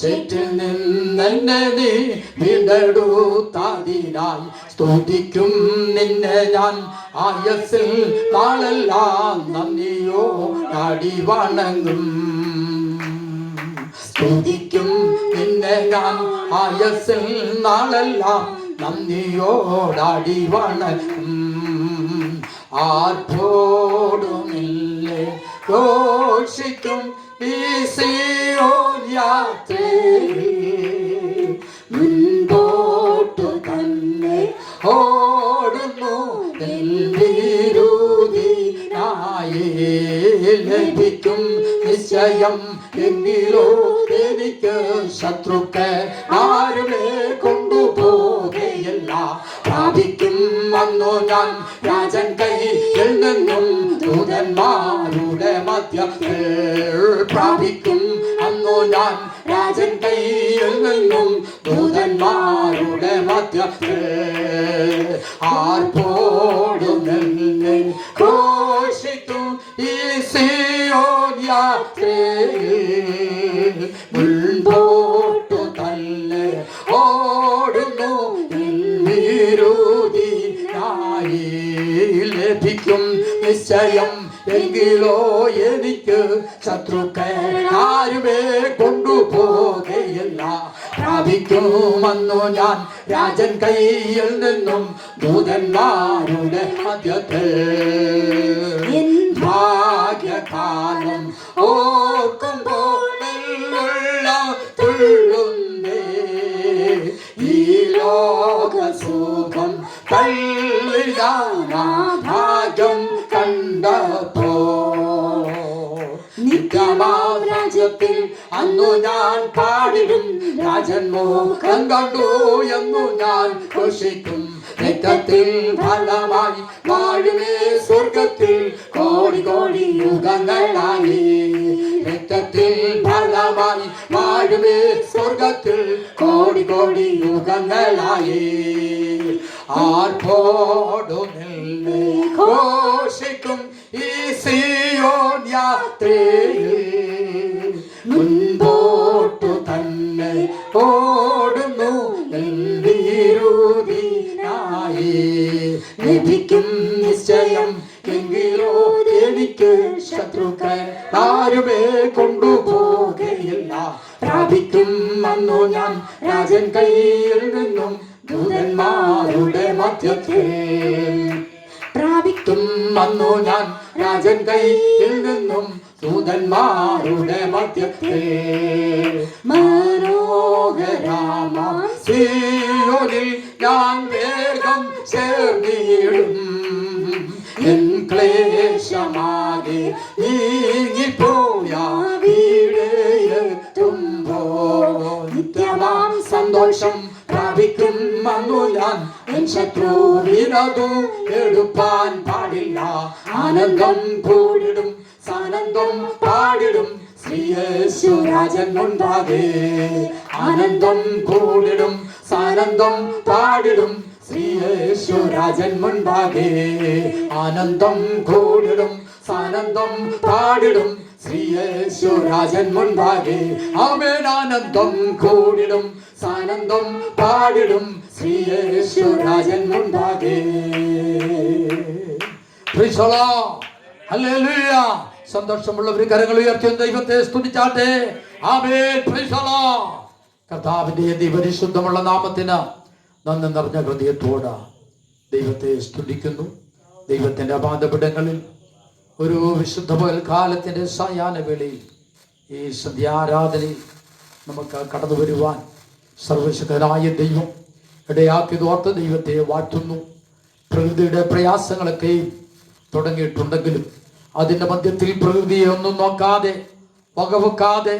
ചേറ്റിൽ നിന്നെന്നെ വീണ്ടെടുത്താതിനായി സ്തുതിക്കും നിന്നെ ഞാൻ. ആയസിൽ നാളെല്ലാം നന്ദിയോ അടി വണങ്ങും. സ്തുതിക്കും നിന്നെ ഞാൻ. ആയസിൽ നാളെല്ലാം നന്ദിയോടാടി വണങ്ങും. ആർപ്പോടുമില്ലേ ഘോഷിക്കും ഈ സിയോൻ യാത്രയിൽ മുൻപോട്ടു തന്നെ ഓടുന്നു വിരുദിനായി ലഭിക്കും നിശ്ചയം എന്നിലോ എനിക്ക് ശത്രുക്കൾ ആരുമേ കൊണ്ടുപോകയില്ല പ്രാപിക്കും വന്നു ഞാൻ രാജൻ കൈ നിന്നും ദൂതന്മാരുടെ മധ്യത്തിൽ പ്രാപിക്കും. അന്നു ഞാൻ രാജൻ കൈ നിന്നും ദൂതന്മാരുടെ മധ്യത്തിൽ ആർപ്പോടുമെന്നെ ഘോഷിക്കും. ഈ സിയോൻ യാത്രയിൽ വിരുദിനായി ലഭിക്കും നിശ്ചയം. എങ്കിലോ എനിക്ക് ശത്രുക്കൾ ആരുമേ കൊണ്ടുപോകയില്ല. പ്രാപിക്കുമെന്നു ഞാൻ രാജൻ കയ്യിൽ നിന്നും ദൂതന്മാരുടെ മധ്യത്തിൽ. ഭാഗ്യകാലം ഓർക്കുമ്പോൾ തുള്ളുന്നേ. ഈ ലോക സുഖം തള്ളിടാനാ ഭാഗ്യം കണ്ടപ്പോ. നിത്യമാം രാജ്യത്തിൽ അന്നു ഞാൻ പാടിടും രാജൻ മോഹം കണ്ടു എന്നു ഞാൻ ഘോഷിക്കും രക്തത്തിൽ ഫലമായി വാഴുമേ സ്വർഗത്തിൽ കോടി കോടി യുഗങ്ങളായി. രക്തത്തിൽ ഫലമായി വാഴുമേ സ്വർഗത്തിൽ കോടി കോടി യുഗങ്ങളായി. ആർപ്പോടുമില്ലേ ഘോഷിക്കും ഈ സിയോൻ സന്തോഷം പ്രാപിക്കും മങ്ങുലാൻ എൻ ശത്രുവിനതു എടുപ്പാൻ പാടില്ല. ആനന്ദം കൂടിടും സാനന്ദം പാടിടും. ശ്രീയേശുരാജൻ ഉണ്ടാകെ ആനന്ദം കൂടിടും സാനന്ദം പാടിടും. ശ്രീയേശുരാജൻ മുൻപാകെ ആനന്ദം കൂടിടും സാനന്ദം പാടിടും. ശ്രീയേശുരാജൻ മുൻപാകെ ആമേൻ ആനന്ദം കൂടിടും സാനന്ദം പാടിടും. ശ്രീയേശുരാജൻ മുൻപാകെ. സന്തോഷമുള്ളവർ കരങ്ങൾ ഉയർത്തി ദൈവത്തെ സ്തുതിച്ചാട്ടെ. ആമേൻ. കർത്താവിന്റെ അതിപരിശുദ്ധമുള്ള നാമത്തിന് നന്ദി നിറഞ്ഞ ഹൃദയത്തോട് ദൈവത്തെ സ്തുതിക്കുന്നു. ദൈവത്തിന്റെ അപാദപിടങ്ങളിൽ ഒരു വിശുദ്ധ പകൽക്കാലത്തിന്റെ സായാഹ്ന വേളയിൽ ഈ സന്ധ്യാരാധനയിൽ നമുക്ക് കടന്നു വരുവാൻ സർവശക്തനായ ദൈവം ഇടയാക്കിയതോർത്ത് ദൈവത്തെ വാഴ്ത്തുന്നു. പ്രകൃതിയുടെ പ്രയാസങ്ങളൊക്കെയും തുടങ്ങിയിട്ടുണ്ടെങ്കിലും അതിന്റെ മധ്യത്തിൽ പ്രകൃതിയെ ഒന്നും നോക്കാതെ വകവെക്കാതെ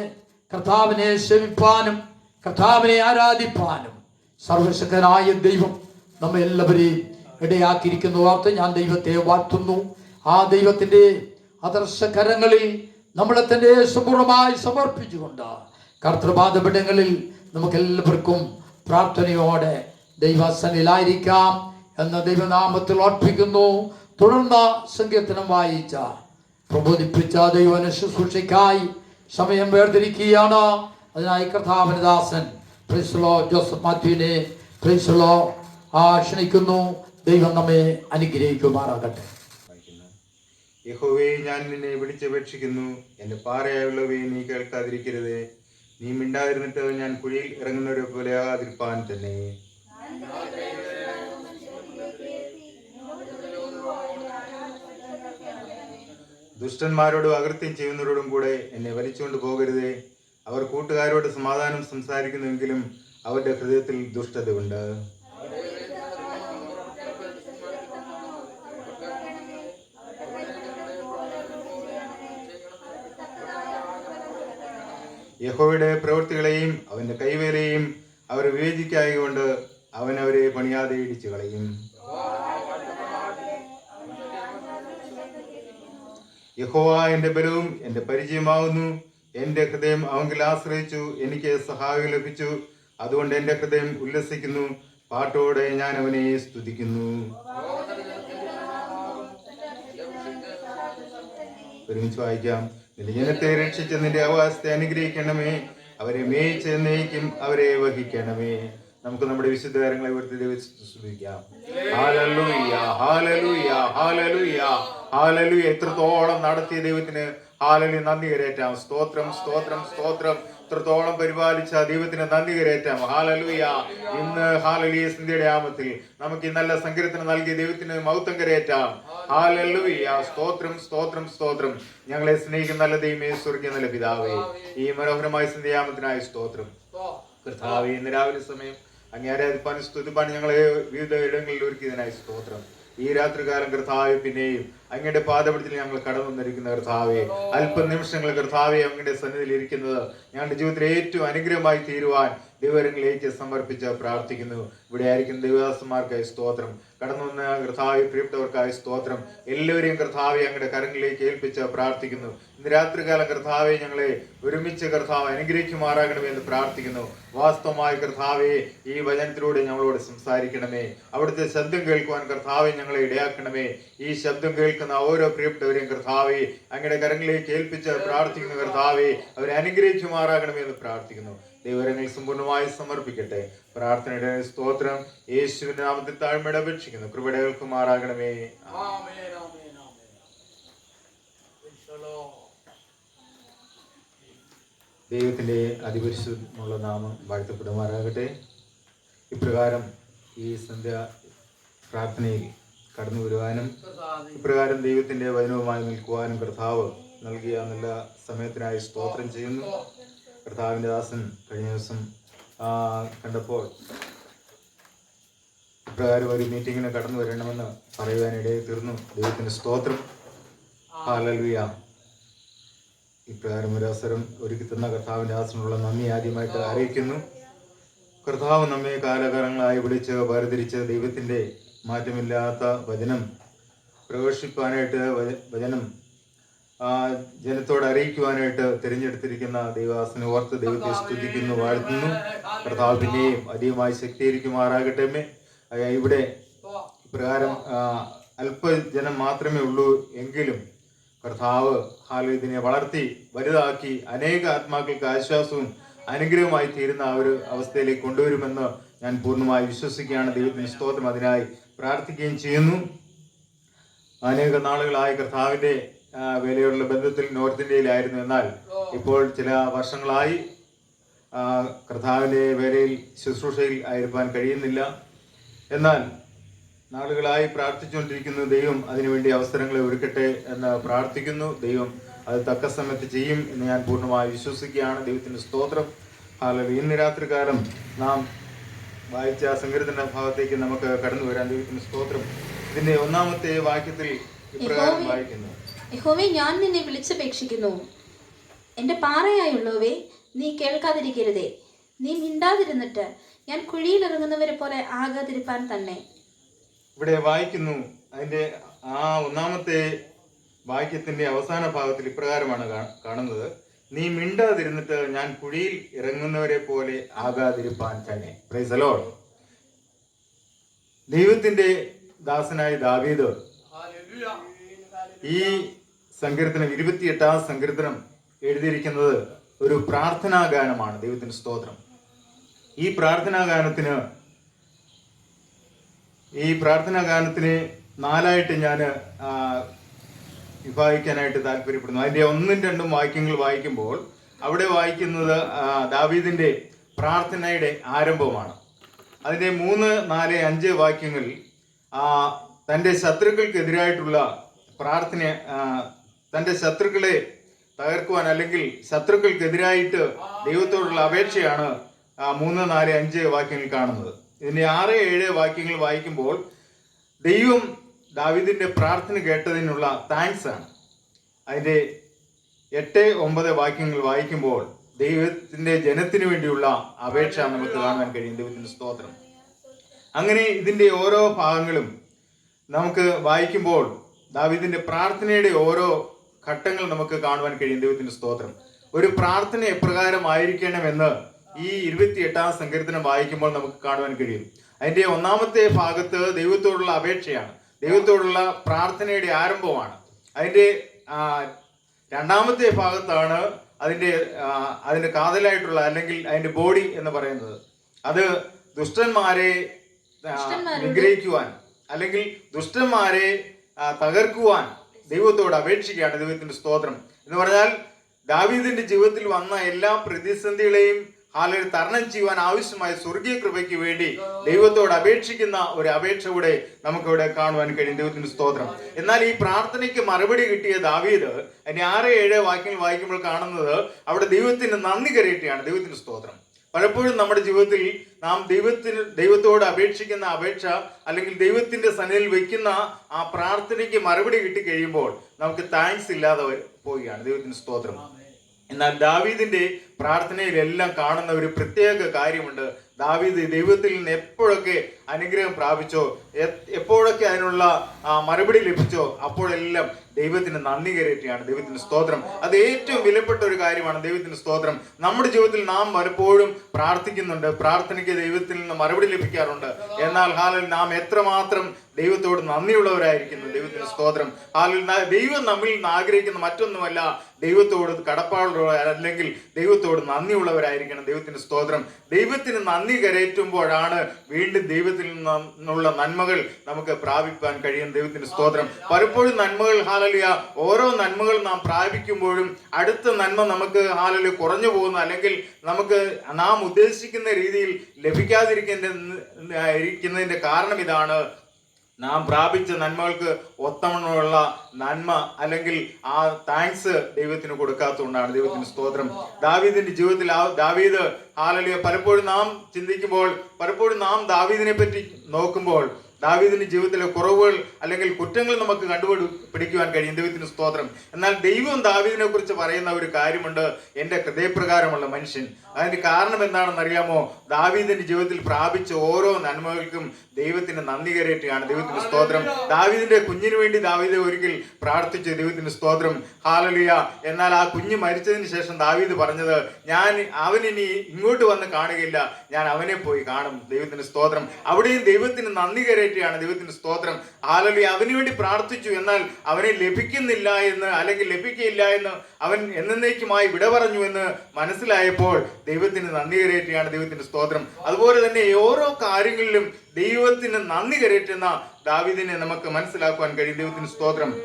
കർത്താവിനെ ശമിപ്പാനും കർത്താവിനെ ആരാധിപ്പാനും സർവശക്തനായ ദൈവം നമ്മെല്ലാവരെയും ഇടയാക്കിയിരിക്കുന്ന ഓർത്ത് ഞാൻ ദൈവത്തെ വാഴ്ത്തുന്നു. ആ ദൈവത്തിന്റെ അദർശകരങ്ങളിൽ നമ്മളെ തന്നെ സമ്പൂർണമായി സമർപ്പിച്ചുകൊണ്ട് കർത്തൃപാദപിടങ്ങളിൽ നമുക്ക് എല്ലാവർക്കും പ്രാർത്ഥനയോടെ ദൈവസനിലായിരിക്കാം എന്ന ദൈവനാമത്തിൽ ഓർപ്പിക്കുന്നു തുടർന്ന് സങ്കീർത്തനം വായിച്ച പ്രബോധിപ്പിച്ച ദൈവന ശുശ്രൂഷയ്ക്കായി സമയം വേർതിരിക്കുകയാണ്. അതിനായി കർത്താവനദാസൻ പ്രിൻസലോ ജോസഫ് മാത്യുവിനെ പ്രിൻസലോ ആ ക്ഷണിക്കുന്നു ദൈവം നമ്മെ അനുഗ്രഹിക്കുമാറാകട്ടെ. യഹോവേ ഞാൻ നിന്നെ വിളിച്ചപേക്ഷിക്കുന്നു. എന്റെ പാറയായുള്ളവയെ നീ കേൾക്കാതിരിക്കരുത്. നീ മിണ്ടാതിരുന്നിട്ട് ഞാൻ കുഴിയിൽ ഇറങ്ങുന്നവരെ പോലെ ആകാതിരിപ്പാൻ തന്നെ. ദുഷ്ടന്മാരോടും അകൃത്യം ചെയ്യുന്നവരോടും കൂടെ എന്നെ വലിച്ചുകൊണ്ട് പോകരുത്. അവർ കൂട്ടുകാരോട് സമാധാനം സംസാരിക്കുന്നുവെങ്കിലും അവരുടെ ഹൃദയത്തിൽ ദുഷ്ടതയുണ്ട്. യഹോവയുടെ പ്രവൃത്തികളെയും അവന്റെ കൈവേലയും അവർ വിവേചിക്കായകൊണ്ട് അവൻ അവരെ പണിയാതെ ഇടിച്ചു കളയും. യഹോവ എന്റെ ബലവും എന്റെ പരിചയമാകുന്നു എന്റെ ഹൃദയം അവങ്കിൽ ആശ്രയിച്ചു എനിക്ക് സഹായം ലഭിച്ചു. അതുകൊണ്ട് എന്റെ ഹൃദയം ഉല്ലസിക്കുന്നു. പാട്ടോടെ ഞാൻ അവനെ സ്തുതിക്കുന്നു. ഒരുമിച്ച് വായിക്കാം. നിന്റെ ജനത്തെ രക്ഷിച്ച് നിന്റെ അവകാശത്തെ അനുഗ്രഹിക്കണമേ. അവരെ മേയിച്ച് നയിക്കും അവരെ വഹിക്കണമേ. നമുക്ക് നമ്മുടെ വിശുദ്ധ കാര്യങ്ങളെ ഉയർത്തി ദൈവത്തെ എത്രത്തോളം നടത്തിയ ദൈവത്തിന് ഹാലലു നന്ദി കരേറ്റാം. സ്തോത്രം സ്തോത്രം സ്തോത്രം. ഇത്രത്തോളം പരിപാലിച്ച ദൈവത്തിന് നന്ദി കരേറ്റാം ഹാലലൂയ ഇന്ന് ഹാലലിയ സിന്ധ്യയുടെ ആമത്തിൽ നമുക്ക് ഈ നല്ല സങ്കീർത്തനം നൽകിയ ദൈവത്തിന് മൗത്തം കരേറ്റാം ഹാലലൂയ സ്തോത്രം സ്തോത്രം സ്തോത്രം. ഞങ്ങളെ സ്നേഹിക്കുന്ന നല്ല ദൈവമേ സ്വർഗീയ നല്ല പിതാവേ ഈ മനോഹരമായ സിന്ധ്യയാമത്തിനായ സ്തോത്രം. കർത്താവേ ഇന്ന് രാവിലെ സമയം അങ്ങേ ആരാധിപ്പാൻ സ്തുതിപ്പാൻ ഞങ്ങളെ വിവിധ ഇടങ്ങളിൽ ഒരുക്കിയതിനായി സ്തോത്രം. ഈ രാത്രികാലം കർത്താവെ പിന്നെയും അങ്ങയുടെ പാദപടത്തിൽ ഞങ്ങൾ കടന്നു വന്നിരിക്കുന്ന കർത്താവെ അല്പ നിമിഷങ്ങൾ കർത്താവെ അങ്ങയുടെ സന്നിധിയിൽ ഇരിക്കുന്നത് ഞങ്ങളുടെ ജീവിതത്തിൽ ഏറ്റവും അനുഗ്രഹമായി തീരുവാൻ ദൈവരങ്ങളിലേക്ക് സമർപ്പിച്ച് പ്രാർത്ഥിക്കുന്നു. ഇവിടെ ആയിരിക്കും ദൈവദാസന്മാർക്കായി സ്തോത്രം. കടന്നു വന്ന കർത്താവി പ്രിയപ്പെട്ടവർക്കായ സ്തോത്രം. എല്ലാവരെയും കർത്താവെ അങ്ങയുടെ കരങ്ങളിലേക്ക് ഏൽപ്പിച്ച് പ്രാർത്ഥിക്കുന്നു. ഇന്ന് രാത്രികാലം കർത്താവെ ഞങ്ങളെ ഒരുമിച്ച് കർത്താവ് അനുഗ്രഹിക്കുമാറാകണമേ എന്ന് പ്രാർത്ഥിക്കുന്നു. വാസ്തവമായ കർത്താവെ ഈ വചനത്തിലൂടെ ഞങ്ങളോട് സംസാരിക്കണമേ. അവിടുത്തെ ശബ്ദം കേൾക്കുവാൻ കർത്താവെ ഞങ്ങളെ ഇടയാക്കണമേ. ഈ ശബ്ദം കേൾക്കുന്ന ഓരോ പ്രിയപ്പെട്ടവരെയും കർത്താവെ അങ്ങയുടെ കരങ്ങളിലേക്ക് ഏൽപ്പിച്ച് പ്രാർത്ഥിക്കുന്ന കർത്താവെ അവരെ അനുഗ്രഹിക്കുമാറാകണമേ എന്ന് പ്രാർത്ഥിക്കുന്നു. ദൈവരങ്ങൾ സമ്പൂർണമായി സമർപ്പിക്കട്ടെ. പ്രാർത്ഥനയുടെ സ്തോത്രം യേശുവിന്റെ നാമത്തിൽ താഴ്മയുടെ അപേക്ഷിക്കുന്നു. കൃപടകൾക്ക് മാറാകണമേ. ദൈവത്തിന്റെ അതിപരിശുദ്ധമുള്ള നാമം വാഴ്ത്തപ്പെടുമാറാകട്ടെ. ഇപ്രകാരം ഈ സന്ധ്യ പ്രാർത്ഥനയിൽ കടന്നു വരുവാനും ഇപ്രകാരം ദൈവത്തിന്റെ വചനവുമായി നിൽക്കുവാനും കർത്താവ് നൽകിയ നല്ല സമയത്തിനായി സ്തോത്രം ചെയ്യുന്നു. കർത്താവിന്റെ ദാസൻ കഴിഞ്ഞ ദിവസം കണ്ടപ്പോൾ ഇപ്രകാരം ഒരു മീറ്റിങ്ങിന് കടന്നു വരണമെന്ന് പറയുവാനിടയിൽ തീർന്നു. ദൈവത്തിന്റെ സ്തോത്രം. ഹാലൽവിയ ഇപ്രകാരം ഒരു അവസരം ഒരുക്കി തന്ന കർത്താവിന്റെ ദാസനുള്ള നന്ദി ആദ്യമായിട്ട് അറിയിക്കുന്നു. കർത്താവ് നമ്മെ കാലകാലങ്ങളായി വിളിച്ച് വേർതിരിച്ച് ദൈവത്തിന്റെ മാറ്റമില്ലാത്ത വചനം പ്രവേശിപ്പാനായിട്ട് വച- വചനം ജനത്തോട് അറിയിക്കുവാനായിട്ട് തിരഞ്ഞെടുത്തിരിക്കുന്ന ദൈവദാസനെ ഓർത്ത് ദൈവത്തെ സ്തുതിക്കുന്നു വാഴ്ത്തുന്നു. കർത്താവ് പിന്നെയും അധികമായി ശക്തീകരിക്കുമാറാകട്ടെ ഇവിടെ ഇപ്രകാരം അല്പജനം മാത്രമേ ഉള്ളൂ എങ്കിലും കർത്താവ് ഹാല വളർത്തി വലുതാക്കി അനേക ആത്മാക്കൾക്ക് ആശ്വാസവും അനുഗ്രഹമായി തീരുന്ന ആ ഒരു അവസ്ഥയിലേക്ക് കൊണ്ടുവരുമെന്ന് ഞാൻ പൂർണമായി വിശ്വസിക്കുകയാണ്. ദൈവത്തിന് സ്തോത്രം. അതിനായി പ്രാർത്ഥിക്കുകയും ചെയ്യുന്നു. അനേക നാളുകളായി കർത്താവിന്റെ ആ, വേലയോടുള്ള ബന്ധത്തിൽ നോർത്ത് ഇന്ത്യയിലായിരുന്നു. എന്നാൽ ഇപ്പോൾ ചില വർഷങ്ങളായി കർത്താവിന്റെ വേലയിൽ ശുശ്രൂഷയിൽ ആയിരിക്കാൻ കഴിയുന്നില്ല. എന്നാൽ നാളുകളായി പ്രാർത്ഥിച്ചുകൊണ്ടിരിക്കുന്ന ദൈവം അതിനുവേണ്ടി അവസരങ്ങളെ ഒരുക്കട്ടെ എന്ന് പ്രാർത്ഥിക്കുന്നു. ദൈവം അത് തക്ക സമയത്ത് ചെയ്യും എന്ന് ഞാൻ പൂർണമായി വിശ്വസിക്കുകയാണ്. ദൈവത്തിന്റെ സ്തോത്രം. ഹാലലൂയ ഇന്ന് രാത്രികാലം നാം വായിച്ച സങ്കീർത്തന ഭാഗത്തേക്ക് നമുക്ക് കടന്നു വരാൻ ദൈവത്തിന്റെ സ്തോത്രം. ഇതിന്റെ ഒന്നാമത്തെ വാക്യത്തിൽ ഇപ്രകാരം വായിക്കുന്നു. യഹോവേ ഞാൻ നിന്നെ വിളിച്ചപേക്ഷിക്കുന്നു. എന്റെ പാറയായുള്ളവേ നീ കേൾക്കാതിരിക്കരുതേ. നീ മിണ്ടാതിരുന്നിട്ട് ഞാൻ കുഴിയിലിറങ്ങുന്നവരെ പോലെ ആകാതിരിപ്പാൻ തന്നെ. ഇവിടെ വായിക്കുന്നു അതിന്റെ ആ ഒന്നാമത്തെ വാക്യത്തിന്റെ അവസാന ഭാഗത്തിൽ ഇപ്രകാരമാണ് കാണുന്നത്. നീ മിണ്ടാതിരുന്നിട്ട് ഞാൻ കുഴിയിൽ ഇറങ്ങുന്നവരെ പോലെ ആകാതിരിപ്പാൻ തന്നെ. പ്രൈസ് അലോഡ് ദൈവത്തിന്റെ ദാസനായ ദാവീദ് ഈ സങ്കീർത്തനം ഇരുപത്തിയെട്ടാം സങ്കീർത്തനം എഴുതിയിരിക്കുന്നത് ഒരു പ്രാർത്ഥനാ ഗാനമാണ്. ദൈവത്തിന് സ്തോത്രം. ഈ പ്രാർത്ഥനാ ഗാനത്തിന് ഈ പ്രാർത്ഥനാ ഗാനത്തിന് നാലായിട്ട് ഞാൻ വിഭാഗിക്കാനായിട്ട് താല്പര്യപ്പെടുന്നു. അതിന്റെ ഒന്നും രണ്ടും വാക്യങ്ങൾ വായിക്കുമ്പോൾ അവിടെ വായിക്കുന്നത് ദാവീദിന്റെ പ്രാർത്ഥനയുടെ ആരംഭമാണ് അതിന്റെ മൂന്ന് നാല് അഞ്ച് വാക്യങ്ങളിൽ ആ, തന്റെ ശത്രുക്കൾക്കെതിരായിട്ടുള്ള പ്രാർത്ഥന തന്റെ ശത്രുക്കളെ തകർക്കുവാൻ അല്ലെങ്കിൽ ശത്രുക്കൾക്കെതിരായിട്ട് ദൈവത്തോടുള്ള അപേക്ഷയാണ് മൂന്ന് നാല് അഞ്ച് വാക്യങ്ങൾ കാണുന്നത്. ഇതിന്റെ ആറ് ഏഴ് വാക്യങ്ങൾ വായിക്കുമ്പോൾ ദൈവം ദാവിദിന്റെ പ്രാർത്ഥന കേട്ടതിനുള്ള താങ്ക്സ് ആണ്. അതിന്റെ എട്ട് ഒമ്പത് വാക്യങ്ങൾ വായിക്കുമ്പോൾ ദൈവത്തിന്റെ ജനത്തിനു വേണ്ടിയുള്ള അപേക്ഷ നമുക്ക് കാണാൻ കഴിയും ദൈവത്തിന്റെ സ്തോത്രം. അങ്ങനെ ഇതിന്റെ ഓരോ ഭാഗങ്ങളും നമുക്ക് വായിക്കുമ്പോൾ ദാവിദിന്റെ പ്രാർത്ഥനയുടെ ഓരോ ഘട്ടങ്ങൾ നമുക്ക് കാണുവാൻ കഴിയും. ദൈവത്തിന്റെ സ്തോത്രം. ഒരു പ്രാർത്ഥന എപ്രകാരമായിരിക്കണമെന്ന് ഈ ഇരുപത്തി എട്ടാം സങ്കീർത്തനം വായിക്കുമ്പോൾ നമുക്ക് കാണുവാൻ കഴിയും. അതിന്റെ ഒന്നാമത്തെ ഭാഗത്ത് ദൈവത്തോടുള്ള അപേക്ഷയാണ്. ദൈവത്തോടുള്ള പ്രാർത്ഥനയുടെ ആരംഭമാണ് അതിന്റെ രണ്ടാമത്തെ ഭാഗത്താണ് അതിന്റെ അതിന്റെ കാതലായിട്ടുള്ള അല്ലെങ്കിൽ അതിന്റെ ബോഡി എന്ന് പറയുന്നത്. അത് ദുഷ്ടന്മാരെ നിഗ്രഹിക്കുവാൻ അല്ലെങ്കിൽ ദുഷ്ടന്മാരെ തകർക്കുവാൻ ദൈവത്തോട് അപേക്ഷിക്കുകയാണ് ദൈവത്തിന്റെ സ്തോത്രം. എന്ന് പറഞ്ഞാൽ ദാവീദിന്റെ ജീവിതത്തിൽ വന്ന എല്ലാ പ്രതിസന്ധികളെയും ഹാലയിൽ തരണം ചെയ്യുവാൻ ആവശ്യമായ സ്വർഗീയ കൃപയ്ക്ക് വേണ്ടി ദൈവത്തോട് അപേക്ഷിക്കുന്ന ഒരു അപേക്ഷ കൂടെ നമുക്കിവിടെ കാണുവാൻ കഴിയും. ദൈവത്തിന്റെ സ്തോത്രം. എന്നാൽ ഈ പ്രാർത്ഥനയ്ക്ക് മറുപടി കിട്ടിയ ദാവീദ് അതിന് ആറ് ഏഴ് വാക്യങ്ങൾ വായിക്കുമ്പോൾ കാണുന്നത് അവിടെ ദൈവത്തിന് നന്ദി കരയറ്റുകയാണ് ദൈവത്തിന്റെ സ്തോത്രം. പലപ്പോഴും നമ്മുടെ ജീവിതത്തിൽ നാം ദൈവത്തിന് ദൈവത്തോട് അപേക്ഷിക്കുന്ന അപേക്ഷ അല്ലെങ്കിൽ ദൈവത്തിന്റെ സന്നിധിയിൽ വെക്കുന്ന ആ പ്രാർത്ഥനയ്ക്ക് മറുപടി കിട്ടി കഴിയുമ്പോൾ നമുക്ക് താങ്ക്സ് ഇല്ലാതെ പോവുകയാണ്. ദൈവത്തിന് സ്തോത്രം. എന്നാൽ ദാവീദിന്റെ പ്രാർത്ഥനയിലെല്ലാം കാണുന്ന ഒരു പ്രത്യേക കാര്യമുണ്ട്. ദാവീദ് ദൈവത്തിൽ നിന്ന് എപ്പോഴൊക്കെ അനുഗ്രഹം പ്രാപിച്ചോ? എപ്പോഴൊക്കെ അതിനുള്ള മറുപടി ലഭിച്ചോ? അപ്പോഴെല്ലാം ദൈവത്തിന് നന്ദി കയറിയിട്ടാണ് ദൈവത്തിന് സ്തോത്രം. അത് ഏറ്റവും വിലപ്പെട്ട ഒരു കാര്യമാണ് ദൈവത്തിന് സ്തോത്രം. നമ്മുടെ ജീവിതത്തിൽ നാം പലപ്പോഴും പ്രാർത്ഥിക്കുന്നുണ്ട്. പ്രാർത്ഥനയ്ക്ക് ദൈവത്തിൽ നിന്ന് മറുപടി ലഭിക്കാറുണ്ട്. എന്നാൽ ഹാലിൽ നാം എത്രമാത്രം ദൈവത്തോട് നന്ദിയുള്ളവരായിരിക്കുന്നു. ദൈവത്തിന് സ്തോത്രം. ഹാലിൽ ദൈവം നമ്മിൽ നിന്ന് ആഗ്രഹിക്കുന്ന മറ്റൊന്നുമല്ല. ദൈവത്തോട് കടപ്പാടുള്ള അല്ലെങ്കിൽ ദൈവത്തോട് നന്ദിയുള്ളവരായിരിക്കണം. ദൈവത്തിന് സ്തോത്രം. ദൈവത്തിന് നന്ദി കരയറ്റുമ്പോഴാണ് വീണ്ടും ദൈവത്തിൽ നിന്നുള്ള നന്മകൾ നമുക്ക് പ്രാപിക്കാൻ കഴിയും. ദൈവത്തിന്റെ സ്തോത്രം. പലപ്പോഴും നന്മകൾ ഹാലലിയ ഓരോ നന്മകൾ നാം പ്രാപിക്കുമ്പോഴും അടുത്ത നന്മ നമുക്ക് ഹാലലി കുറഞ്ഞു പോകുന്ന അല്ലെങ്കിൽ നമുക്ക് നാം ഉദ്ദേശിക്കുന്ന രീതിയിൽ ലഭിക്കാതിരിക്കുന്നതിന്റെ ഇരിക്കുന്നതിന്റെ കാരണം ഇതാണ് നാം പ്രാപിച്ച നന്മകൾക്ക് ഒത്തവണ്ണമുള്ള നന്മ അല്ലെങ്കിൽ ആ താങ്ക്സ് ദൈവത്തിന് കൊടുക്കാത്തതുകൊണ്ടാണ് ദൈവത്തിന് സ്തോത്രം. ദാവീദിന്റെ ജീവിതത്തിൽ ആ ദാവീദ് ഹാലലിയ പലപ്പോഴും നാം ചിന്തിക്കുമ്പോൾ പലപ്പോഴും നാം ദാവീദിനെ പറ്റി നോക്കുമ്പോൾ ദാവീദിന്റെ ജീവിതത്തിലെ കുറവുകൾ അല്ലെങ്കിൽ കുറ്റങ്ങൾ നമുക്ക് കണ്ടുപിടി പിടിക്കുവാൻ കഴിയും. ദൈവത്തിന് സ്തോത്രം. എന്നാൽ ദൈവം ദാവീദിനെ കുറിച്ച് പറയുന്ന ഒരു കാര്യമുണ്ട്. എന്റെ ഹൃദയപ്രകാരമുള്ള മനുഷ്യൻ. അതിന്റെ കാരണം എന്താണെന്ന് അറിയാമോ? ദാവീദിന്റെ ജീവിതത്തിൽ പ്രാപിച്ച ഓരോ നന്മകൾക്കും ദൈവത്തിന് നന്ദി കരയറ്റുകയാണ് ദൈവത്തിന് സ്തോത്രം. ദാവീദിന്റെ കുഞ്ഞിന് വേണ്ടി ദാവീദ് ഒരിക്കൽ പ്രാർത്ഥിച്ചു. ദൈവത്തിന് സ്തോത്രം. ഹാലലിയ എന്നാൽ ആ കുഞ്ഞ് മരിച്ചതിന് ശേഷം ദാവീദ് പറഞ്ഞത് ഞാൻ അവനിനി ഇങ്ങോട്ട് വന്ന് കാണുകയില്ല. ഞാൻ അവനെ പോയി കാണും. ദൈവത്തിന് സ്തോത്രം. അവിടെയും ദൈവത്തിന് നന്ദി കരയറ്റുകയാണ് ദൈവത്തിന് സ്തോത്രം. ഹാലലിയ അവന് വേണ്ടി പ്രാർത്ഥിച്ചു. എന്നാൽ അവനെ ലഭിക്കുന്നില്ല എന്ന് അല്ലെങ്കിൽ ലഭിക്കില്ല എന്ന് അവൻ എന്നേക്കുമായി വിട പറഞ്ഞു എന്ന് മനസ്സിലായപ്പോൾ ദൈവത്തിന് നന്ദി കരയറ്റിയാണ് ദൈവത്തിന്റെ സ്തോത്രം. അതുപോലെ തന്നെ ഓരോ കാര്യങ്ങളിലും ദൈവത്തിന് നന്ദി കരയറ്റുന്ന ദാവിദിനെ നമുക്ക് മനസ്സിലാക്കുവാൻ കഴിയും. ദൈവത്തിന് സ്തോത്രം.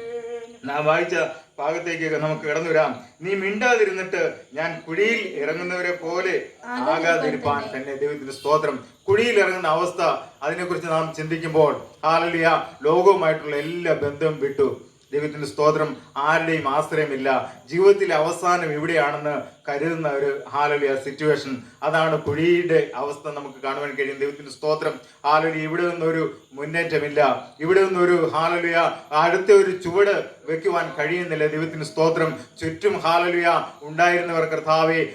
ഞാൻ വായിച്ച ഭാഗത്തേക്ക് നമുക്ക് കടന്നു വരാം നീ മിണ്ടാതിരുന്നിട്ട് ഞാൻ കുഴിയിൽ ഇറങ്ങുന്നവരെ പോലെ ആകാതിരിപ്പാൻ തന്നെ ദൈവത്തിന്റെ സ്തോത്രം. കുഴിയിൽ ഇറങ്ങുന്ന അവസ്ഥ അതിനെക്കുറിച്ച് നാം ചിന്തിക്കുമ്പോൾ ഹാലലിയ ലോകവുമായിട്ടുള്ള എല്ലാ ബന്ധവും വിട്ടു. ദൈവത്തിന്റെ സ്തോത്രം ആരുടെയും ആശ്രയമില്ല. ജീവിതത്തിലെ അവസാനം എവിടെയാണെന്ന് കരുതുന്ന ഒരു ഹാലലിയ സിറ്റുവേഷൻ അതാണ് കുഴിയുടെ അവസ്ഥ നമുക്ക് കാണുവാൻ കഴിയും. ദൈവത്തിന്റെ സ്തോത്രം. ഹാലലി ഇവിടെ നിന്നൊരു മുന്നേറ്റമില്ല. ഇവിടെ നിന്നൊരു ഹാലലിയ അടുത്ത ഒരു ചുവട് വെക്കുവാൻ കഴിയുന്നില്ല. ദൈവത്തിന് സ്തോത്രം. ചുറ്റും ഹാലലുയ ഉണ്ടായിരുന്നവർ കർത്താവെ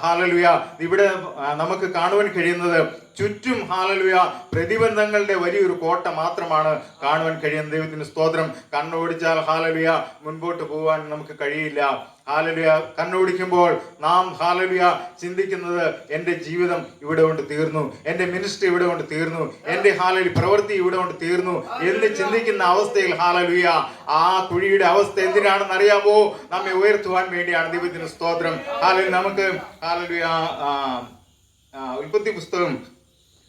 ഹാലലുയ ഇവിടെ നമുക്ക് കാണുവാൻ കഴിയുന്നത് ചുറ്റും ഹാലലുയ പ്രതിബന്ധങ്ങളുടെ വലിയൊരു കോട്ട മാത്രമാണ് കാണുവാൻ കഴിയുന്ന ദൈവത്തിന് സ്തോത്രം. കണ്ണോടിച്ചാൽ ഹാലലുയ മുൻപോട്ട് പോകാൻ നമുക്ക് കഴിയില്ല. ഹാലലുയ. കണ്ണോടിക്കുമ്പോൾ നാം ഹാലലുയ ചിന്തിക്കുന്നത് എന്റെ ജീവിതം ഇവിടെ കൊണ്ട് തീർന്നു എന്റെ മിനിസ്റ്റർ ഇവിടെ കൊണ്ട് തീർന്നു എന്റെ ഹാലലി പ്രവൃത്തി ഇവിടെ കൊണ്ട് തീർന്നു എന്ന് ചിന്തിക്കുന്ന അവസ്ഥയിൽ ഹാലലുയ ആ കുഴിയുടെ അവസ്ഥ എന്തിനാണെന്ന് അറിയാമോ? നമ്മെ ഉയർത്തുവാൻ വേണ്ടിയാണ് ദൈവത്തിന് സ്തോത്രം. ഹാലലി നമുക്ക് ഹാലലുയ ഉൽപ്പത്തി പുസ്തകം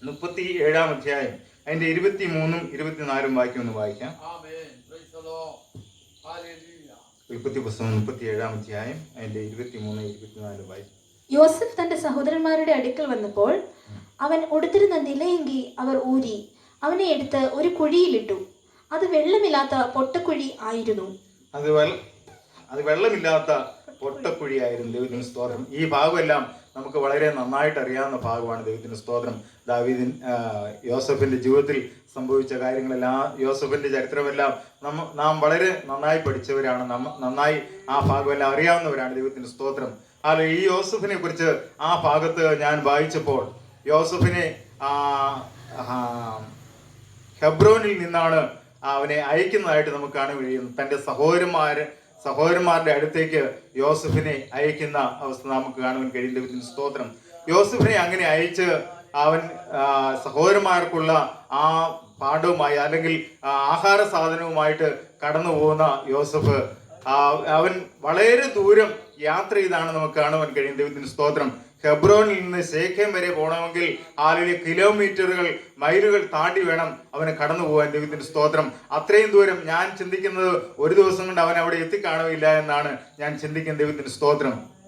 മുപ്പത്തി ഏഴാം അധ്യായം അതിന്റെ ഇരുപത്തി മൂന്നും ഇരുപത്തിനാലും ഒന്ന് വായിക്കാം. Lord. Hallelujah. ഉൽപ്പത്തി പുസ്തകം മുപ്പത്തി ഏഴാം അധ്യായം അതിന്റെ ഇരുപത്തി മൂന്ന് ഇരുപത്തിനാല് വായി. യോസഫ് തന്റെ സഹോദരന്മാരുടെ അടുക്കൽ വന്നപ്പോൾ അവൻ ഉടുത്തിരുന്ന നിലയെങ്കി അവർ ഊരി അവനെ എടുത്ത് ഒരു കുഴിയിലിട്ടു. അത് വെള്ളമില്ലാത്ത പൊട്ടക്കുഴി ആയിരുന്നു. അത് അത് വെള്ളമില്ലാത്ത പൊട്ടക്കുഴിയായിരുന്നു ദൈവത്തിന് സ്തോത്രം. ഈ ഭാഗമെല്ലാം നമുക്ക് വളരെ നന്നായിട്ട് അറിയാവുന്ന ഭാഗമാണ് ദൈവത്തിന്റെ സ്തോത്രം. ദാവീദിൻ യോസഫിന്റെ ജീവിതത്തിൽ സംഭവിച്ച കാര്യങ്ങളെല്ലാം യോസഫിന്റെ ചരിത്രമെല്ലാം നമ്മ നാം വളരെ നന്നായി പഠിച്ചവരാണ്. നമ്മ നന്നായി ആ ഭാഗമെല്ലാം അറിയാവുന്നവരാണ് ദൈവത്തിന്റെ സ്തോത്രം. അല്ല ഈ യോസഫിനെ കുറിച്ച് ആ ഭാഗത്ത് ഞാൻ വായിച്ചപ്പോൾ യോസഫിനെ ഹെബ്രോനിൽ നിന്നാണ് അവനെ അയക്കുന്നതായിട്ട് നമുക്ക് കാണുകയും തന്റെ സഹോദരന്മാര് സഹോദരന്മാരുടെ അടുത്തേക്ക് യോസഫിനെ അയക്കുന്ന അവസ്ഥ നമുക്ക് കാണുവാൻ കഴിയും. ദൈവത്തിന് സ്തോത്രം. യോസഫിനെ അങ്ങനെ അയച്ച് അവൻ സഹോദരന്മാർക്കുള്ള ആ പാഠവുമായി അല്ലെങ്കിൽ ആഹാര സാധനവുമായിട്ട് കടന്നു പോകുന്ന യോസഫ് അവൻ വളരെ ദൂരം യാത്ര ചെയ്താണ് നമുക്ക് കാണുവാൻ കഴിയും. ദൈവത്തിന് സ്തോത്രം. ഹെബ്രോനിൽ നിന്ന് ശേഖം വരെ പോകണമെങ്കിൽ ആലിലെ കിലോമീറ്ററുകൾ മൈലുകൾ താണ്ടി വേണം അവന് കടന്നു പോകാൻ. ദൈവത്തിന്റെ സ്തോത്രം. അത്രയും ദൂരം ഞാൻ ചിന്തിക്കുന്നത് ഒരു ദിവസം കൊണ്ട് അവൻ അവിടെ എത്തിക്കാണുകയില്ല എന്നാണ് ഞാൻ ചിന്തിക്കുന്ന ദൈവത്തിന്റെ സ്തോത്രം.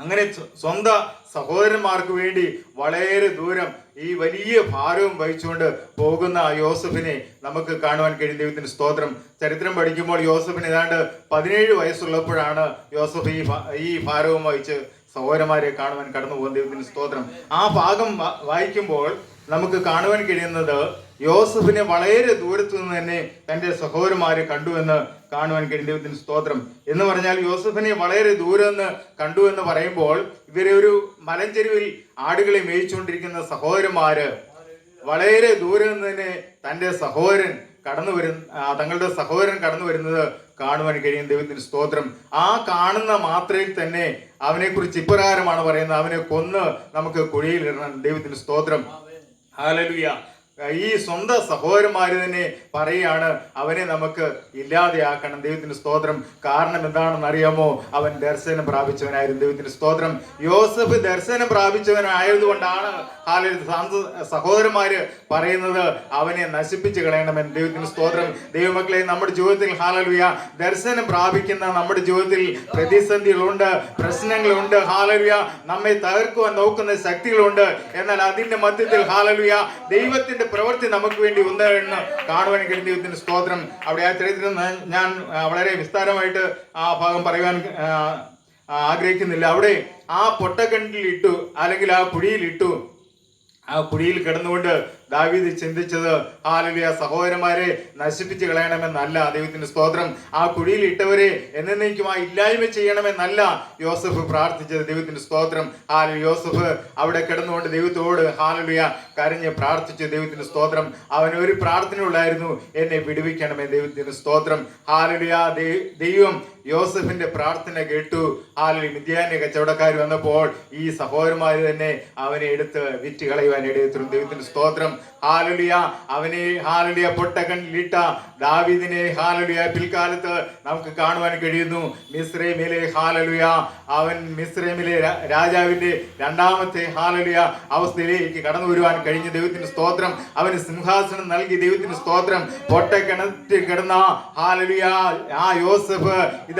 അങ്ങനെ സ്വ- സ്വന്തം സഹോദരന്മാർക്ക് വേണ്ടി വളരെ ദൂരം ഈ വലിയ ഭാരവും വഹിച്ചുകൊണ്ട് പോകുന്ന യോസഫിനെ നമുക്ക് കാണുവാൻ കഴിയും ദൈവത്തിന്റെ സ്തോത്രം. ചരിത്രം പഠിക്കുമ്പോൾ യോസഫിന് ഏതാണ്ട് പതിനേഴ് വയസ്സുള്ളപ്പോഴാണ് യോസഫ് ഈ ഈ ഭാരവും വഹിച്ച് സഹോദരന്മാരെ കാണുവാൻ കടന്നു പോകുന്ന ദൈവത്തിന് സ്തോത്രം. ആ ഭാഗം വായിക്കുമ്പോൾ നമുക്ക് കാണുവാൻ കഴിയുന്നത് യോസഫിനെ വളരെ ദൂരത്തു നിന്ന് തന്നെ തന്റെ സഹോദരന്മാരെ കണ്ടു എന്ന് കാണുവാൻ കഴിയും ദൈവത്തിന് സ്തോത്രം. എന്ന് പറഞ്ഞാൽ യോസഫിനെ വളരെ ദൂരം നിന്ന് കണ്ടു എന്ന് പറയുമ്പോൾ ഇവരെ ഒരു മലഞ്ചെരുവിൽ ആടുകളെ മേയിച്ചുകൊണ്ടിരിക്കുന്ന സഹോദരന്മാര് വളരെ ദൂരം നിന്ന് തന്നെ തന്റെ സഹോദരൻ കടന്നു വരുന്ന തങ്ങളുടെ സഹോദരൻ കടന്നു വരുന്നത് കാണുവാൻ കഴിയും. ദൈവത്തിന് സ്തോത്രം. ആ കാണുന്ന മാത്രയിൽ തന്നെ അവനെ കുറിച്ച് ഇപ്രകാരമാണ് പറയുന്നത്. അവനെ കൊന്ന് നമുക്ക് കുഴിയിലിടണം ദൈവത്തിന് സ്തോത്രം. ഹാലലുയ ഈ സ്വന്തം സഹോദരന്മാര് തന്നെ പറയാണ് അവനെ നമുക്ക് ഇല്ലാതെയാക്കണം. ദൈവത്തിന് സ്തോത്രം. കാരണം എന്താണെന്ന് അറിയാമോ അവൻ ദർശനം പ്രാപിച്ചവനായിരുന്നു. ദൈവത്തിന് സ്തോത്രം. യോസഫ് ദർശനം പ്രാപിച്ചവനായതുകൊണ്ടാണ് സഹോദരന്മാര് പറയുന്നത് അവനെ നശിപ്പിച്ച് കളയണമെന്ന്. ദൈവത്തിന് സ്തോത്രം. ദൈവമക്കളെ നമ്മുടെ ജീവിതത്തിൽ ഹാലലുയ ദർശനം പ്രാപിക്കുന്ന നമ്മുടെ ജീവിതത്തിൽ പ്രതിസന്ധികളുണ്ട് പ്രശ്നങ്ങളുണ്ട്. ഹാലലുയ നമ്മെ തകർക്കുവാൻ നോക്കുന്ന ശക്തികളുണ്ട്. എന്നാൽ അതിന്റെ മധ്യത്തിൽ ഹാലലുയ ദൈവത്തിന്റെ പ്രവൃത്തി നമുക്ക് വേണ്ടി ഉണ്ടെന്ന് കാണുവാൻ കഴിഞ്ഞ സ്തോത്രം. അവിടെ ആ ചരിത്രം ഞാൻ- വളരെ വിസ്താരമായിട്ട് ആ ഭാഗം പറയുവാൻ ആഗ്രഹിക്കുന്നില്ല. അവിടെ ആ പൊട്ടക്കണ്ടിൽ ഇട്ടു അല്ലെങ്കിൽ ആ കുഴിയിൽ ഇട്ടു ആ കുഴിയിൽ കിടന്നുകൊണ്ട് ദാവീദ് ചിന്തിച്ചത് ഹാലിലിയ സഹോദരന്മാരെ നശിപ്പിച്ച് കളയണമെന്നല്ല ദൈവത്തിന്റെ സ്തോത്രം. ആ കുഴിയിൽ ഇട്ടവരെ എന്നേക്കുമായി ഇല്ലായ്മ ചെയ്യണമെന്നല്ല യോസഫ് പ്രാർത്ഥിച്ചത് ദൈവത്തിന്റെ സ്തോത്രം. ഹാലി യോസഫ് അവിടെ കിടന്നുകൊണ്ട് ദൈവത്തോട് ഹാലിലിയ കരഞ്ഞ് പ്രാർത്ഥിച്ചു ദൈവത്തിന്റെ സ്തോത്രം. അവന് ഒരു പ്രാർത്ഥന ഉള്ളായിരുന്നു എന്നെ വിടുവിക്കണമേ ദൈവത്തിന്റെ സ്തോത്രം. ഹാലിലിയ ദൈവം യോസഫിന്റെ പ്രാർത്ഥന കേട്ടു. ആലിൽ മിഥ്യാന്യ കച്ചവടക്കാർ വന്നപ്പോൾ ഈ സഹോദരന്മാര് തന്നെ അവനെ എടുത്ത് വിറ്റ് കളയുവാൻ എടുത്തിരുന്നു ദൈവത്തിന്റെ സ്തോത്രം. ഹാലുലിയ. അവനെ ഹാലുലിയ പൊട്ടക്കണ്ണിലിട്ട ദാവിദിനെ ഹാലുലിയ പിൽക്കാലത്ത് നമുക്ക് കാണുവാൻ കഴിയുന്നു. മിസ്രൈമിലെ ഹാലലുയ. അവൻ മിസ്രൈമിലെ രാജാവിന്റെ രണ്ടാമത്തെ ഹാലലുയ അവസ്ഥയിലേക്ക് കടന്നു വരുവാൻ കഴിഞ്ഞ. ദൈവത്തിന്റെ സ്തോത്രം. അവന് സിംഹാസനം നൽകി ദൈവത്തിന്റെ സ്തോത്രം. പൊട്ടക്കിണറ്റിൽ കിടന്ന ഹാലലുയ. ആ യോസഫ് ഇതാ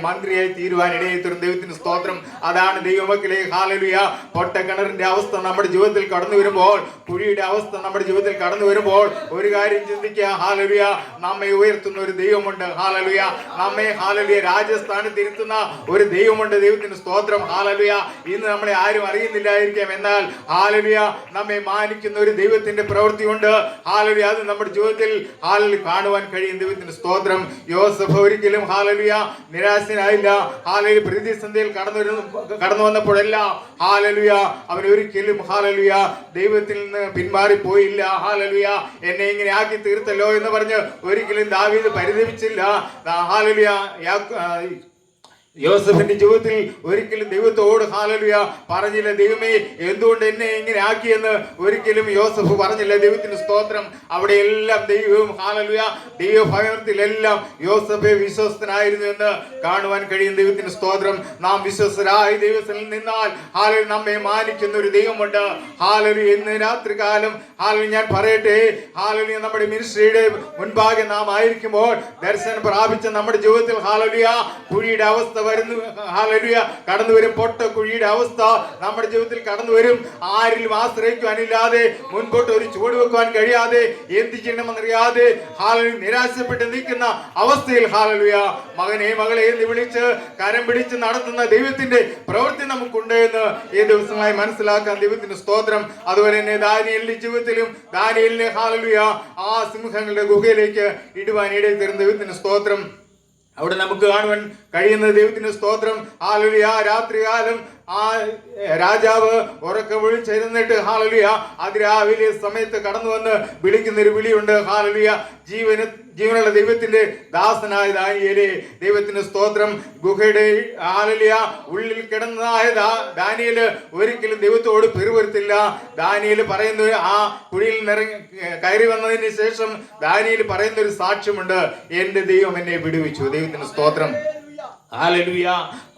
മന്ത്രിയായി തീരുവാൻ ഇടയെത്തുന്ന ദൈവത്തിന് സ്തോത്രം. അതാണ് ദൈവമക്കളെ ഹാലലുയ. പൊട്ടക്കിണറിന്റെ അവസ്ഥ നമ്മുടെ ജീവിതത്തിൽ കടന്നു വരുമ്പോൾ കുഴിയുടെ അവസ്ഥ നമ്മുടെ ജീവിതത്തിൽ കടന്നു വരുമ്പോൾ ഒരു കാര്യം ചിന്തിക്കുക ഹാലലുയ നമ്മെ ഉയർത്തുന്ന ഒരു ദൈവമുണ്ട് ഹാലലുയ. നമ്മെ ഹാലലുയ രാജസ്ഥാനത്ത് ഇരുത്തുന്ന ഒരു ദൈവമുണ്ട് ദൈവത്തിന് സ്തോത്രം ഹാലലുയ. ഇന്ന് നമ്മളെ ആരും അറിയുന്നില്ലായിരിക്കാം. എന്നാൽ ഹാലലുയ നമ്മെ മാനിക്കുന്ന ഒരു ദൈവത്തിന്റെ പ്രവൃത്തിയുണ്ട്. ഹാലലുയ അത് നമ്മുടെ ജീവിതത്തിൽ ഹാലിൽ കാണുവാൻ കഴിയും ദൈവത്തിന്റെ സ്തോത്രം. യോസഫ് ഒരിക്കലും ഹാലലിയ നിരാശനായില്ല. ഹാലലി പ്രതിസന്ധിയിൽ കടന്നു കടന്നു വന്നപ്പോഴെല്ലാം ഹാലലുയ അവൻ ഒരിക്കലും ഹാലലുയ ദൈവത്തിൽ നിന്ന് പിന്മാറി പോയില്ല ഹാലലുയ എന്നെ ഇങ്ങനെ ആക്കി തീർത്തല്ലോ എന്ന് പറഞ്ഞ് ഒരിക്കലും ദാവീദ് പരിതപിച്ചില്ല. ഹാലലുയ യോസഫിന്റെ ജീവിതത്തിൽ ഒരിക്കലും ദൈവത്തോട് ഹാലലുയ പറഞ്ഞില്ല. ദൈവമേ എന്തുകൊണ്ട് എന്നെ ഇങ്ങനെ ആക്കിയെന്ന് ഒരിക്കലും യോസഫ് പറഞ്ഞില്ല. ദൈവത്തിന് സ്തോത്രം അവിടെ എല്ലാം ദൈവവും ഹാലലുയ ദൈവഭയത്തിലെല്ലാം യോസഫെ വിശ്വസ്തനായിരുന്നു എന്ന് കാണുവാൻ കഴിയും. ദൈവത്തിന് സ്തോത്രം നാം വിശ്വസ്തരായി ദൈവത്തിൽ നിന്നാൽ ഹാലൽ നമ്മെ മാനിക്കുന്ന ഒരു ദൈവമുണ്ട്. ഹാലലു ഇന്ന് രാത്രികാലം ഹാലൽ ഞാൻ പറയട്ടെ ഹാലലു നമ്മുടെ മിനിസ്ട്രിയുടെ മുൻപാകെ നാം ആയിരിക്കുമ്പോൾ ദർശനം പ്രാപിച്ച നമ്മുടെ ജീവിതത്തിൽ ഹാലലുയ കുഴിയുടെ അവസ്ഥ വരുന്നു ഹാലലുയ കടന്നു വരും പൊട്ട കുഴിയുടെ അവസ്ഥ. നമ്മുടെ ജീവിതത്തിൽ കടന്നു വരും. ആരിലും ആശ്രയിക്കുവാനില്ലാതെ മുൻപോട്ട് ഒരു ചുവട് വെക്കുവാൻ കഴിയാതെ എന്ത് ചെയ്യണമെന്നറിയാതെ ഹാലലു നിരാശപ്പെട്ട് നിൽക്കുന്ന അവസ്ഥയിൽ ഹാലലുയ മകനെ മകളെ എന്ന് വിളിച്ച് കരം പിടിച്ച് നടത്തുന്ന ദൈവത്തിന്റെ പ്രവൃത്തി നമുക്കുണ്ട് എന്ന് ഈ ദിവസമായി മനസ്സിലാക്കാൻ ദൈവത്തിന്റെ സ്തോത്രം. അതുപോലെ തന്നെ ദാനിയലിന്റെ ജീവിതത്തിലും ദാനിയലിന്റെ ഹാലലുയ ആ സിംഹങ്ങളുടെ ഗുഹയിലേക്ക് ഇടുവാൻ ഇടയിൽ തരുന്ന ദൈവത്തിന്റെ സ്തോത്രം. അവിടെ നമുക്ക് കാണുവാൻ കഴിയുന്ന ദൈവത്തിന്റെ സ്തോത്രം. ഹാലലുയ രാത്രികാലം. ആ രാജാവ് ഉറക്കെ വിളിച്ചിരുന്നിട്ട് ഹാലലിയ അതിരാവിലെ സമയത്ത് കടന്നു വന്ന് വിളിക്കുന്ന ഒരു വിളിയുണ്ട്. ഹാലലിയ ജീവന് ജീവനുള്ള ദൈവത്തിന്റെ ദാസനായ ദാനിയേലെ ദൈവത്തിന്റെ സ്തോത്രം ഗുഹയുടെ ആലലിയ ഉള്ളിൽ കിടന്നതായ ദാനിയൽ ഒരിക്കലും ദൈവത്തോട് പെരുവരുത്തില്ല ദാനിയൽ പറയുന്ന ആ കുഴിയിൽ നിറങ്ങി കയറി വന്നതിന് ശേഷം ദാനിയൽ പറയുന്ന ഒരു സാക്ഷ്യമുണ്ട്. എന്റെ ദൈവം എന്നെ വിടുവിച്ചു. ദൈവത്തിന്റെ സ്തോത്രം.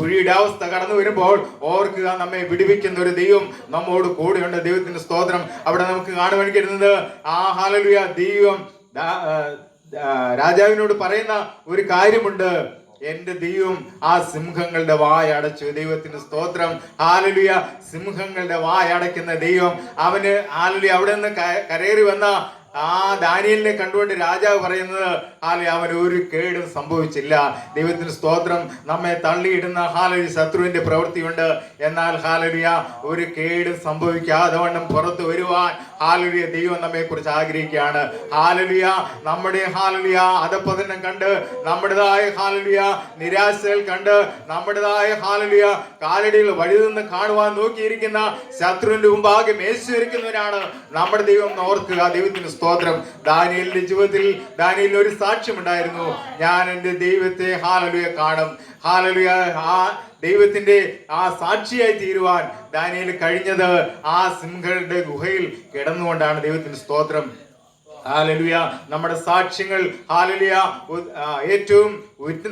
കുഴിയുടെ അവസ്ഥ കടന്നു വരുമ്പോൾ ഓർക്കുക നമ്മെ വിടിവിക്കുന്ന ഒരു ദൈവം നമ്മോട് കൂടെയുണ്ട്. ദൈവത്തിന്റെ സ്തോത്രം അവിടെ നമുക്ക് കാണുവാൻ കഴിയുന്നത്. ആ ഹാലലുയ ദൈവം രാജാവിനോട് പറയുന്ന ഒരു കാര്യമുണ്ട്. എന്റെ ദൈവം ആ സിംഹങ്ങളുടെ വായ അടച്ചു. സ്തോത്രം. ആലുലിയ സിംഹങ്ങളുടെ വായ അടയ്ക്കുന്ന ദൈവം അവന് ആലുലിയ അവിടെ നിന്ന് കരേറി വന്ന ആ ദാനിയലിനെ കണ്ടുകൊണ്ട് രാജാവ് പറയുന്നത് ഹാലി അവൻ ഒരു കേടും സംഭവിച്ചില്ല. ദൈവത്തിന് സ്തോത്രം. നമ്മെ തള്ളിയിടുന്ന ഹാലരി ശത്രുവിന്റെ പ്രവൃത്തിയുണ്ട്. എന്നാൽ ഹാലരിയ ഒരു കേടും സംഭവിക്കാതെ വണ്ണം പുറത്തു വരുവാൻ ഹാലരിയ ദൈവം നമ്മെ കുറിച്ച് ആഗ്രഹിക്കുകയാണ്. ഹാലരിയ നമ്മുടെ ഹാലരിയ അധപ്പതനം കണ്ട് നമ്മുടേതായ ഹാലരിയ നിരാശകൾ കണ്ട് നമ്മുടേതായ ഹാലരിയ കാലടിയിൽ വഴി നിന്ന് കാണുവാൻ നോക്കിയിരിക്കുന്ന ശത്രുവിന്റെ മുമ്പാകെ മേശിരിക്കുന്നവരാണ് നമ്മുടെ ദൈവം ഓർക്കുക. ദൈവത്തിന് സ്തോത്രം. ദാനിയലിന്റെ ജീവിതത്തിൽ ദാനിയലിൽ ഒരു സാക്ഷ്യമുണ്ടായിരുന്നു. ഞാൻ എന്റെ ദൈവത്തെ ഹാലലുയ കാണും. ഹാലലുയ ആ ദൈവത്തിന്റെ ആ സാക്ഷിയായി തീരുവാൻ ദാനിയിൽ കഴിഞ്ഞത് ആ സിംഹങ്ങളുടെ ഗുഹയിൽ കിടന്നുകൊണ്ടാണ് ദൈവത്തിന് സ്തോത്രം. ഹാലലുയ നമ്മുടെ സാക്ഷ്യങ്ങൾ ഹാലലുയ ഏറ്റവും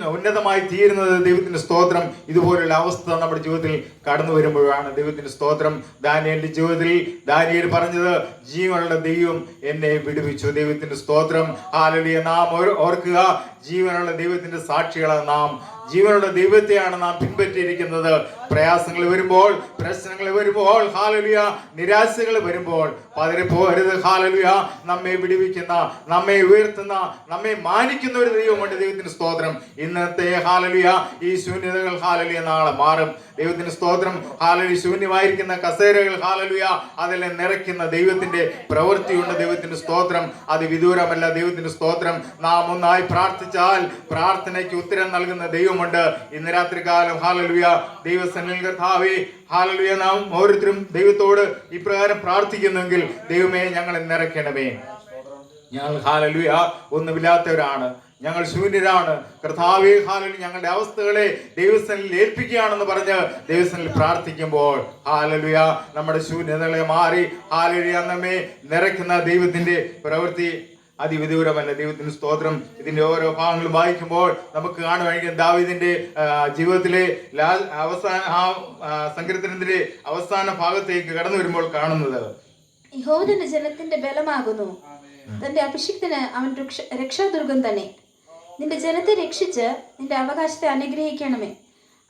ഉന്നതമായി തീരുന്നത് ദൈവത്തിന്റെ സ്തോത്രം. ഇതുപോലുള്ള അവസ്ഥ നമ്മുടെ ജീവിതത്തിൽ കടന്നു വരുമ്പോഴാണ് ദൈവത്തിന്റെ സ്തോത്രം. ദാനിയലിന്റെ ജീവിതത്തിൽ ദാനിയൽ പറഞ്ഞത് ജീവനുള്ള ദൈവം എന്നെ വിടുവിച്ചു. ദൈവത്തിന്റെ സ്തോത്രം. ഹാലലുയ. നാം ഓർക്കുക ജീവനുള്ള ദൈവത്തിന്റെ സാക്ഷികളാണ് നാം. ജീവനുള്ള ദൈവത്തെയാണ് നാം പിൻപറ്റിയിരിക്കുന്നത്. പ്രയാസങ്ങൾ വരുമ്പോൾ പ്രശ്നങ്ങൾ വരുമ്പോൾ ഹാലലിയ നിരാശകൾ വരുമ്പോൾ പതറിപ്പോരുത് ഹാലലിയ നമ്മെ വിടിവിക്കുന്ന നമ്മെ ഉയർത്തുന്ന നമ്മെ മാനിക്കുന്ന ഒരു ദൈവമുണ്ട്. ദൈവത്തിന് സ്തോത്രം. ഇന്നത്തെ ഹാലലിയ ഈ ശൂന്യതകൾ ഹാലലിയ നാളെ മാറും. ദൈവത്തിന് സ്തോത്രം ഹാലലി ശൂന്യമായിരിക്കുന്ന കസേരകൾ ഹാലലിയ അതിലെ നിറയ്ക്കുന്ന ദൈവത്തിന്റെ പ്രവൃത്തിയുണ്ട്. ദൈവത്തിന്റെ സ്തോത്രം അത് വിദൂരമല്ല. ദൈവത്തിന്റെ സ്തോത്രം നാം ഒന്നായി പ്രാർത്ഥിച്ചാൽ പ്രാർത്ഥനയ്ക്ക് ഉത്തരം നൽകുന്ന ദൈവമുണ്ട് ഇന്ന് രാത്രി കാലം ഹാലലുയ ദൈവസന്നിൽ കർത്താവേ ഹാലലുയ നാം ഓരോരുത്തരും ദൈവത്തോട് ഇപ്രകാരം പ്രാർത്ഥിക്കുന്നെങ്കിൽ ദൈവമേ ഞങ്ങളെ നിറയ്ക്കണമേ ഞങ്ങൾ ഹാലലുയ ഒന്നുമില്ലാത്തവരാണ്. ഞങ്ങൾ ശൂന്യരാണ്. കർത്താവേ ഹാലലു ഞങ്ങളുടെ അവസ്ഥകളെ ദൈവസ്ഥനിൽ ഏൽപ്പിക്കുകയാണെന്ന് പറഞ്ഞ് ദൈവസ്ഥനിൽ പ്രാർത്ഥിക്കുമ്പോൾ ഹാലലുയ നമ്മുടെ ശൂന്യതകളെ മാറി ഹാലലുയ നമ്മെ നിറയ്ക്കുന്ന ദൈവത്തിന്റെ പ്രവൃത്തി അതിവിദൂരമല്ല. ദൈവത്തിന് സ്തോത്രം ഇതിന്റെ ഓരോ ഭാഗങ്ങളും വായിക്കുമ്പോൾ നമുക്ക് കാണുവാണെങ്കിൽ ദാവിദിന്റെ ജീവിതത്തിലെ ലാൽ അവസാന ആ സങ്കീർത്തനത്തിന്റെ അവസാന ഭാഗത്തേക്ക് കടന്നു വരുമ്പോൾ കാണുന്നത്. യഹോവന്റെ ജനത്തിന്റെ ബലമാകുന്നു. തന്റെ അഭിഷിക്തന് അവൻ രക്ഷ- രക്ഷാദുർഗം തന്നെ. നിന്റെ ജനത്തെ രക്ഷിച്ച് നിന്റെ അവകാശത്തെ അനുഗ്രഹിക്കണമേ.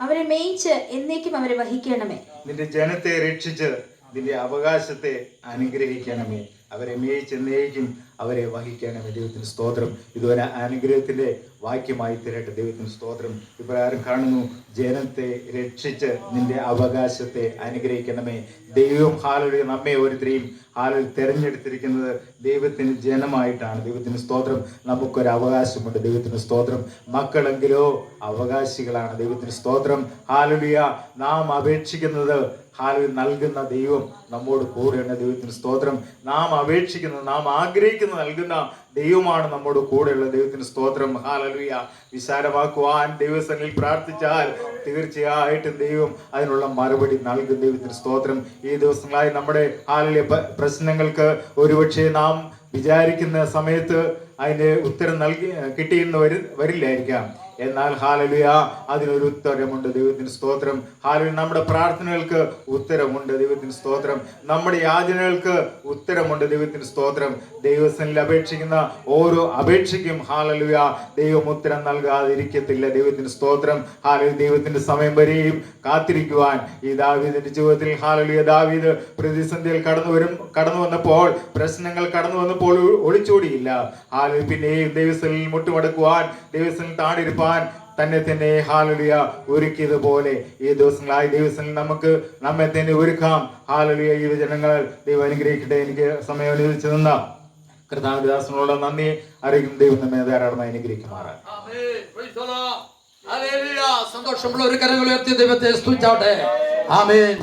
അവരെ മേയിച്ച് എന്നേക്കും അവരെ വഹിക്കണമേ. നിന്റെ ജനത്തെ രക്ഷിച്ച് നിന്റെ അവകാശത്തെ അനുഗ്രഹിക്കണമേ. അവരെ മേയിച്ചെന്നേക്കും അവരെ വഹിക്കണമേ ദൈവത്തിന് സ്തോത്രം. ഇതുവരെ അനുഗ്രഹത്തിന്റെ വാക്യമായി തീരട്ടെ ദൈവത്തിന് സ്തോത്രം. ഇപ്രകാരം കാണുന്നു ജനത്തെ രക്ഷിച്ച് നിന്റെ അവകാശത്തെ അനുഗ്രഹിക്കണമേ. ദൈവം ഹാലൊരു നമ്മെ ഓരോരുത്തരെയും ഹാലിൽ തിരഞ്ഞെടുത്തിരിക്കുന്നത് ദൈവത്തിന് ജനമായിട്ടാണ്. ദൈവത്തിന് സ്തോത്രം. നമുക്കൊരു അവകാശമുണ്ട് ദൈവത്തിന് സ്തോത്രം. മക്കളെങ്കിലോ അവകാശികളാണ് ദൈവത്തിന് സ്തോത്രം. ഹാലുലിയ നാം അപേക്ഷിക്കുന്നത് ഹാലിൽ നൽകുന്ന ദൈവം നമ്മോട് കൂടെയുള്ള ദൈവത്തിന് സ്തോത്രം. നാം അപേക്ഷിക്കുന്ന നാം ആഗ്രഹിക്കുന്ന നൽകുന്ന ദൈവമാണ് നമ്മോട് കൂടെയുള്ള ദൈവത്തിന് സ്തോത്രം. ഹാലലുയ വിശാലമാക്കുവാൻ ദൈവസനിൽ പ്രാർത്ഥിച്ചാൽ തീർച്ചയായിട്ടും ദൈവം അതിനുള്ള മറുപടി നൽകും ദൈവത്തിന് സ്തോത്രം. ഈ ദിവസങ്ങളായി നമ്മുടെ ഹാലിലെ പ്രശ്നങ്ങൾക്ക് ഒരുപക്ഷെ നാം വിചാരിക്കുന്ന സമയത്ത് അതിന്റെ ഉത്തരം നൽകി കിട്ടിയെന്ന് വരി വരില്ലായിരിക്കാം. എന്നാൽ ഹാലലിയ അതിനൊരു ഉത്തരമുണ്ട് ദൈവത്തിന് സ്തോത്രം. ഹാലലു നമ്മുടെ പ്രാർത്ഥനകൾക്ക് ഉത്തരമുണ്ട് ദൈവത്തിന് സ്തോത്രം. നമ്മുടെ യാചനകൾക്ക് ഉത്തരമുണ്ട് ദൈവത്തിന് സ്തോത്രം. ദൈവസനിൽ അപേക്ഷിക്കുന്ന ഓരോ അപേക്ഷയ്ക്കും ഹാലലുയ ദൈവം ഉത്തരം നൽകാതിരിക്കത്തില്ല. ദൈവത്തിന് സ്തോത്രം. ഹാലലി ദൈവത്തിന്റെ സമയം വരെയും കാത്തിരിക്കുവാൻ ഈ ദാവീദിന്റെ ജീവിതത്തിൽ ഹാലലിയ ദാവീദ് പ്രതിസന്ധിയിൽ കടന്നു വരും കടന്നു വന്നപ്പോൾ പ്രശ്നങ്ങൾ കടന്നു വന്നപ്പോൾ ഒളിച്ചോടിയില്ല. ഹാലു പിന്നെയും ദൈവസനിൽ മുട്ടുമടക്കുവാൻ ദൈവസനിൽ താണിരുപ്പാൻ തന്നെ തന്നെ ഹാലലിയ ഒരുക്കിയതുപോലെ ഈ ദിവസങ്ങളായി ദിവസങ്ങളിൽ നമുക്ക് നമ്മെ തന്നെ ഒരുക്കാം ഹാലലിയ ഈ ജനങ്ങൾ ദൈവം അനുഗ്രഹിക്കട്ടെ എനിക്ക് സമയം അനുവദിച്ചു നിന്ന കർത്താവിദാസനോട് നന്ദി അറിയിക്കും ദൈവം നമ്മെ ധാരാളം. Hallelujah. സന്തോഷമുള്ള ഒരു കരങ്ങൾ ഉയർത്തി ദൈവത്തെ സ്തുതിച്ചാട്ടെ ആമേൻ